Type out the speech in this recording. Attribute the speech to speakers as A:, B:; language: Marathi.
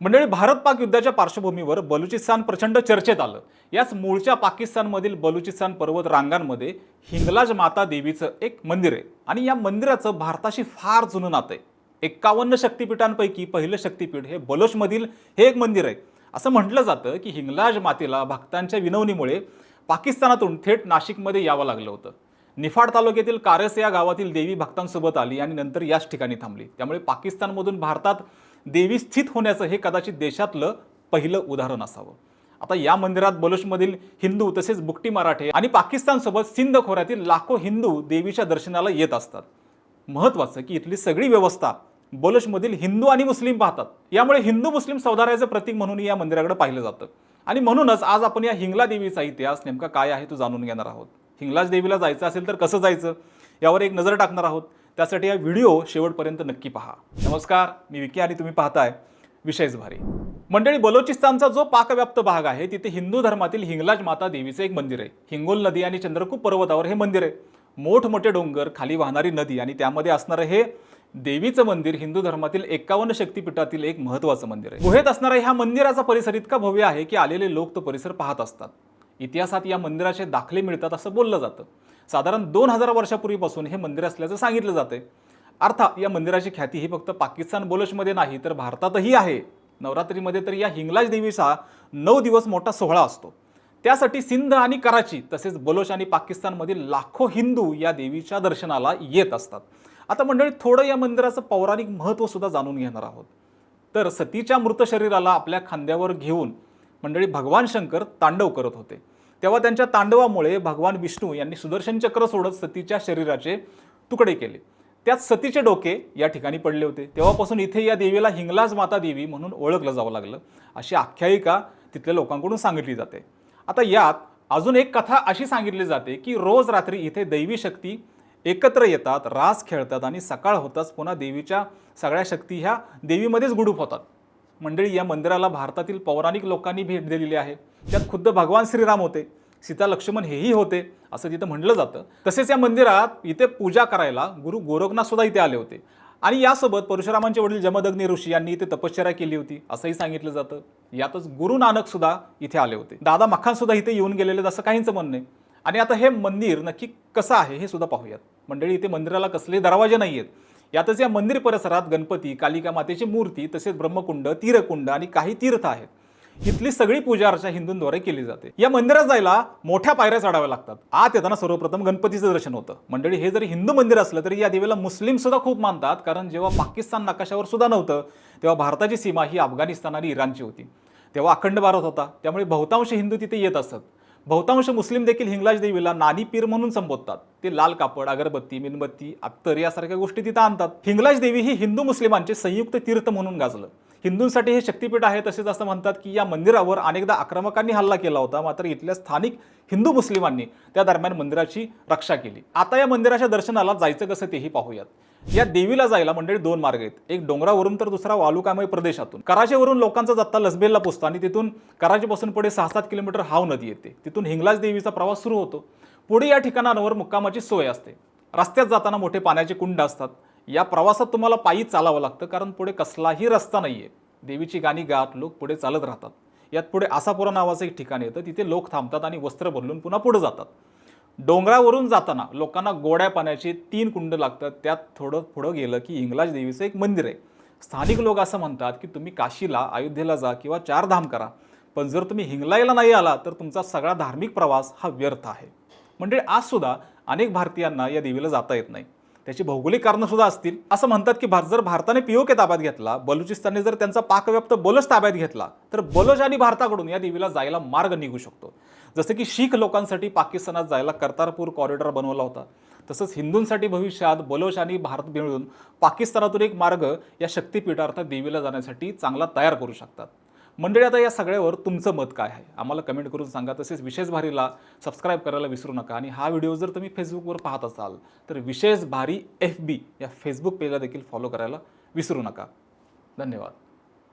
A: मंडळी भारत पाक युद्धाच्या पार्श्वभूमीवर बलुचिस्तान प्रचंड चर्चेत आलं. याच मूळच्या पाकिस्तानमधील बलुचिस्तान पर्वत रांगांमध्ये हिंगलाज माता देवीचं एक मंदिर आहे. आणि या मंदिराचं भारताशी फार जुनं नातं आहे. एक्कावन्न शक्तिपीठांपैकी पहिलं शक्तिपीठ हे बलोचमधील हे एक मंदिर आहे. असं म्हटलं जातं की हिंगलाज मातेला भक्तांच्या विनवणीमुळे पाकिस्तानातून थेट नाशिकमध्ये यावं लागलं होतं. निफाड तालुक्यातील कारस या गावातील देवी भक्तांसोबत आली आणि नंतर याच ठिकाणी थांबली. त्यामुळे पाकिस्तानमधून भारतात देवी स्थित होण्याचं हे कदाचित देशातलं पहिलं उदाहरण असावं. आता या मंदिरात बलुचमधील हिंदू तसेच बुकटी मराठे आणि पाकिस्तानसोबत सिंध खोऱ्यातील लाखो हिंदू देवीच्या दर्शनाला येत असतात. महत्वाचं की इथली सगळी व्यवस्था बलुचमधील हिंदू आणि मुस्लिम पाहतात. यामुळे हिंदू मुस्लिम सौदार्याचं प्रतीक म्हणून या मंदिराकडे पाहिलं जातं. आणि म्हणूनच आज आपण या हिंगला देवीचा इतिहास नेमका काय आहे तो जाणून घेणार आहोत. हिंगलाज देवीला जायचं असेल तर कसं जायचं? यावर एक नजर टाकणार आहोत. त्यासाठी हा व्हिडिओ शेवटपर्यंत नक्की पहा. नमस्कार मी विकी आणि तुम्ही पाहताय विशेष भारी. मंडळी बलोचिस्तानचा जो पाकव्याप्त भाग आहे तिथे हिंदू धर्मातील हिंगलाज माता देवीचं एक मंदिर आहे. हिंगोल नदी आणि चंद्रकूप पर्वतावर हे मंदिर आहे. मोठमोठे डोंगर खाली वाहणारी नदी आणि त्यामध्ये असणारं हे देवीचं मंदिर हिंदू धर्मातील एकावन्न शक्तिपीठातील एक महत्त्वाचं मंदिर आहे. गुहेत असणारा ह्या मंदिराचा परिसर इतका भव्य आहे की आलेले लोक तो परिसर पाहत असतात. इतिहासात या मंदिराचे दाखले मिळतात असं बोललं जातं. साधारण दोन हजार वर्षापूर्वीपासून हे मंदिर असल्याचं सांगितलं जाते अर्थात या मंदिराची ख्याती ही फक्त पाकिस्तान बोलशमध्ये नाही तर भारतातही आहे. नवरात्रीमध्ये तर या हिंगलाज देवीचा नऊ दिवस मोठा सोहळा असतो. त्यासाठी सिंध आणि कराची तसेच बलोच आणि पाकिस्तानमधील लाखो हिंदू या देवीच्या दर्शनाला येत असतात. आता मंडळी थोडं या मंदिराचं पौराणिक महत्त्व सुद्धा जाणून घेणार आहोत. तर सतीच्या मृत शरीराला आपल्या खांद्यावर घेऊन मंडळी भगवान शंकर तांडव करत होते. तेव्हा त्यांच्या तांडवामुळे भगवान विष्णू यांनी सुदर्शन चक्र सोडत सतीच्या शरीराचे तुकडे केले. त्यात सतीचे डोके या ठिकाणी पडले होते. तेव्हापासून इथे या देवीला हिंगलाज माता देवी म्हणून ओळखलं जावं लागलं. अशी आख्यायिका तिथल्या लोकांकडून सांगितली जाते. आता यात अजून एक कथा अशी सांगितली जाते की रोज रात्री इथे दैवी शक्ती एकत्र येतात रास खेळतात आणि सकाळ होताच पुन्हा देवीच्या सगळ्या शक्ती ह्या देवीमध्येच गुडूप होतात. मंडळी या मंदिराला भारतातील पौराणिक लोकांनी भेट दिलेली आहे. त्यात खुद्द भगवान श्रीराम होते सीता लक्ष्मण हेही होते असं तिथं म्हटलं जातं. तसेच या मंदिरात इथे पूजा करायला गुरु गोरखनाथ सुद्धा इथे आले होते. आणि यासोबत परशुरामांचे वडील जमदग्नी ऋषी यांनी इथे तपश्चर्या केली होती असंही सांगितलं जातं. यातच गुरु नानक सुद्धा इथे आले होते. दादा मखान सुद्धा इथे येऊन गेलेले असं काहींचं म्हणणं आहे. आणि आता हे मंदिर नक्की कसं आहे हे सुद्धा पाहूयात. मंडळी इथे मंदिराला कसले दरवाजे नाही आहेत यातच या मंदिर परिसरात गणपती कालिका मातेची मूर्ती तसेच ब्रह्मकुंड तीरकुंड आणि काही तीर्थ आहेत. इथली सगळी पूजा अर्चा हिंदूंद्वारे केली जाते. या मंदिरात जायला मोठ्या पायऱ्या चढाव्या लागतात. आत येताना सर्वप्रथम गणपतीचं दर्शन होतं. मंडळी हे जरी हिंदू मंदिर असलं तरी या देवीला मुस्लिम सुद्धा खूप मानतात कारण जेव्हा पाकिस्तान नकाशावर सुद्धा नव्हतं तेव्हा भारताची सीमा ही अफगाणिस्तान आणि इराणची होती. तेव्हा अखंड भारत होता. त्यामुळे बहुतांश हिंदू तिथे येत असत. बहुतांश मुस्लिम देखील हिंगलाज देवीला नानी पीर म्हणून संबोधतात. ते लाल कापड अगरबत्ती मेणबत्ती अत्तर यासारख्या गोष्टी तिथं आणतात. हिंगलाज देवी ही हिंदू मुस्लिमांचे संयुक्त तीर्थ म्हणून गाजलं. हिंदूंसाठी हे शक्तीपीठ आहे तसेच असं म्हणतात की या मंदिरावर अनेकदा आक्रमकांनी हल्ला केला होता. मात्र इथल्या स्थानिक हिंदू मुस्लिमांनी त्या दरम्यान मंदिराची रक्षा केली. आता या मंदिराच्या दर्शनाला जायचं कसं तेही पाहूयात. या देवीला जायला मंडळी दोन मार्ग आहेत. एक डोंगरावरून तर दुसरा वालुकामय प्रदेशातून. कराचीवरून लोकांचा जत्ता लसबेलला पोचतो आणि तिथून कराचीपासून पुढे सहा सात किलोमीटर हाव नदी येते. तिथून हिंगलाज देवीचा प्रवास सुरू होतो. पुढे या ठिकाणांवर मुक्कामाची सोय असते. रस्त्यात जाताना मोठे पाण्याचे कुंड असतात. या प्रवासात तुम्हाला पायी चालावं लागतं कारण पुढे कसलाही रस्ता नाही आहे देवीची गाणी गात लोक पुढे चालत राहतात. यात पुढे आसापुरा नावाचं एक ठिकाण येतं. तिथे लोक थांबतात आणि वस्त्र बदलून पुन्हा पुढे जातात. डोंगरावरून जाताना लोकांना गोड्या पाण्याचे तीन कुंड लागतात. त्यात थोडं पुढं गेलं की इंग्लाज देवीचं एक मंदिर आहे. स्थानिक लोक असं म्हणतात की तुम्ही काशीला अयोध्येला जा किंवा चारधाम करा. पण जर तुम्ही हिंगलाईला नाही आला तर तुमचा सगळा धार्मिक प्रवास हा व्यर्थ आहे. म्हणजे आजसुद्धा अनेक भारतीयांना या देवीला जाता येत नाही. त्याची भौगोलिक कारणंसुद्धा असतील. असं म्हणतात की भार जर भारताने पीओके ताब्यात घेतला बलुचिस्तानने जर त्यांचा पाकव्याप्त बलोच ताब्यात घेतला तर बलोच आणि भारताकडून या देवीला जायला मार्ग निघू शकतो. जसं की शीख लोकांसाठी पाकिस्तानात जायला कर्तारपूर कॉरिडॉर बनवला होता. तसंच हिंदूंसाठी भविष्यात बलोच आणि भारत मिळून पाकिस्तानातून एक मार्ग या शक्तीपीठार्थ देवीला जाण्यासाठी चांगला तयार करू शकतात. मंडळी आता या सगळ्यावर तुमचं मत काय आहे? आम्हाला कमेंट करून सांगा. तसेच विशेष भारीला सबस्क्राईब करायला विसरू नका. आणि हा व्हिडिओ जर तुम्ही फेसबुकवर पाहत असाल तर विशेष भारी एफ बी या फेसबुक पेजला देखील फॉलो करायला विसरू नका. धन्यवाद.